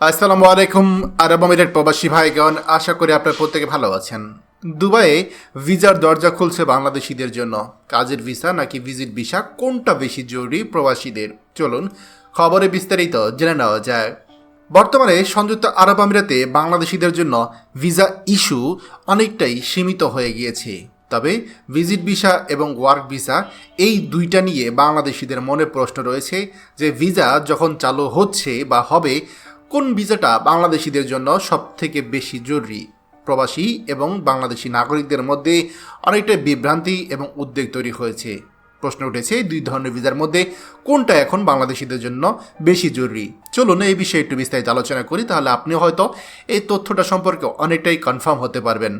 আসসালামু আলাইকুম, আরব আমিরের প্রবাসী ভাইগণ, আশা করি আপনার প্রত্যেকে ভালো আছেন। দুবাইয়ে ভিসার দরজা খুলছে বাংলাদেশিদের জন্য। কাজের ভিসা নাকি ভিজিট ভিসা, কোনটা বেশি জরুরি প্রবাসীদের? চলুন খবরে বিস্তারিত জেনে নেওয়া যায় বর্তমানে সংযুক্ত আরব আমিরাতে বাংলাদেশিদের জন্য ভিসা ইস্যু অনেকটাই সীমিত হয়ে গিয়েছে। তবে ভিজিট ভিসা এবং ওয়ার্ক ভিসা এই দুইটা নিয়ে বাংলাদেশিদের মনে প্রশ্ন রয়েছে যে ভিসা যখন চালু হচ্ছে বা হবে কোন ভিসাটা বাংলাদেশিদের জন্য সবথেকে বেশি জরুরি? প্রবাসী এবং বাংলাদেশি নাগরিকদের মধ্যে অনেকটা বিভ্রান্তি এবং উদ্বেগ তৈরি হয়েছে। প্রশ্ন উঠেছে দুই ধরনের ভিসার মধ্যে কোনটা এখন বাংলাদেশিদের জন্য বেশি জরুরি? চলুন এই বিষয়ে একটু বিস্তারিত আলোচনা করি, তাহলে আপনি হয়তো এই তথ্যটা সম্পর্কে অনেকটাই কনফার্ম হতে পারবেন।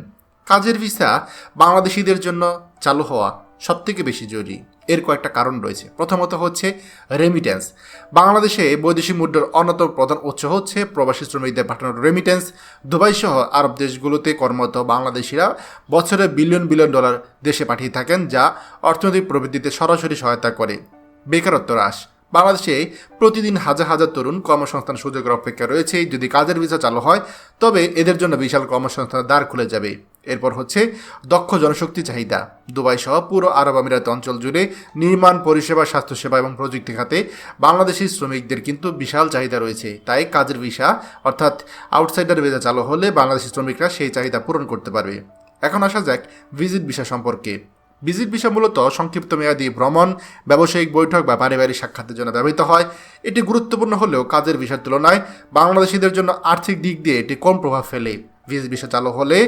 কাজের ভিসা বাংলাদেশিদের জন্য চালু হওয়া সবথেকে বেশি জরুরি। এর কয়েকটা কারণ রয়েছে। প্রথমত হচ্ছে রেমিটেন্স বাংলাদেশে বৈদেশিক মুদ্রার অন্যতম প্রধান উৎস হচ্ছে প্রবাসী শ্রমিকদের পাঠানোর রেমিটেন্স দুবাই সহ আরব দেশগুলোতে কর্মরত বাংলাদেশিরা বছরে বিলিয়ন বিলিয়ন ডলার দেশে পাঠিয়ে থাকেন, যা অর্থনৈতিক প্রবৃদ্ধিতে সরাসরি সহায়তা করে। বেকারত্ব হ্রাস। বাংলাদেশে প্রতিদিন হাজার হাজার তরুণ কর্মসংস্থান সুযোগের অপেক্ষা রয়েছে। যদি কাজের ভিসা চালু হয়, তবে এদের জন্য বিশাল কর্মসংস্থানের দ্বার খুলে যাবে। এরপর হচ্ছে দক্ষ জনশক্তি চাহিদা। দুবাই সহ পুরো আরব আমিরাত অঞ্চল জুড়ে নির্মাণ, পরিষেবা, স্বাস্থ্যসেবা এবং প্রযুক্তি খাতে বাংলাদেশি শ্রমিকদের কিন্তু বিশাল চাহিদা রয়েছে। তাই কাজের ভিসা, অর্থাৎ আউটসাইডার ভিসা চালু হলে বাংলাদেশি শ্রমিকরা সেই চাহিদা পূরণ করতে পারবে। এখন আসা যাক ভিজিট ভিসা সম্পর্কে। ভিজিট ভিসা মূলত সংক্ষিপ্ত মেয়াদী ভ্রমণ, ব্যবসায়িক বৈঠক বা পারিবারিক সাক্ষাতের জন্য ব্যবহৃত হয়। এটি গুরুত্বপূর্ণ হলেও কাজের ভিসার তুলনায় বাংলাদেশিদের জন্য আর্থিক দিক দিয়ে এটি কম প্রভাব ফেলে। ভিজিট ভিসা চালু হলে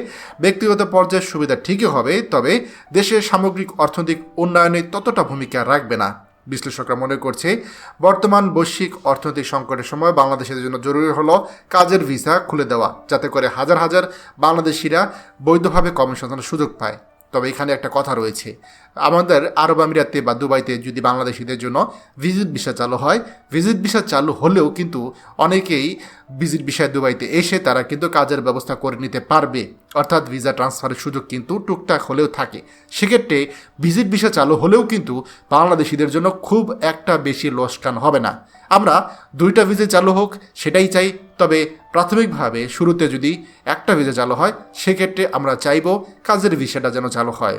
ব্যক্তিগত পর্যায়ের সুবিধা ঠিকই হবে, তবে দেশের সামগ্রিক অর্থনৈতিক উন্নয়নে ততটা ভূমিকা রাখবে না, বিশ্লেষকরা মনে করছে। বর্তমান বৈশ্বিক অর্থনৈতিক সংকটের সময় বাংলাদেশের জন্য জরুরি হলো কাজের ভিসা খুলে দেওয়া, যাতে করে হাজার হাজার বাংলাদেশিরা বৈধভাবে কর্মসংস্থানের সুযোগ পায়। তবে এখানে একটা কথা রয়েছে, আমাদের আরব আমিরাতে বা দুবাইতে যদি বাংলাদেশিদের জন্য ভিজিট ভিসা চালু হয়, ভিজিট ভিসা চালু হলেও কিন্তু অনেকেই ভিজিট ভিসায় দুবাইতে এসে তারা কিন্তু কাজের ব্যবস্থা করে নিতে পারবে। অর্থাৎ ভিসা ট্রান্সফারের সুযোগ কিন্তু টুকটাক হলেও থাকে। সেক্ষেত্রে ভিজিট ভিসা চালু হলেও কিন্তু বাংলাদেশিদের জন্য খুব একটা বেশি লোসকান হবে না। আমরা দুইটা ভিসা চালু হোক, সেটাই চাই। তবে প্রাথমিকভাবে শুরুতে যদি একটা ভিসা চালু হয়, সেক্ষেত্রে আমরা চাইব কাজের ভিসাটা যেন চালু হয়।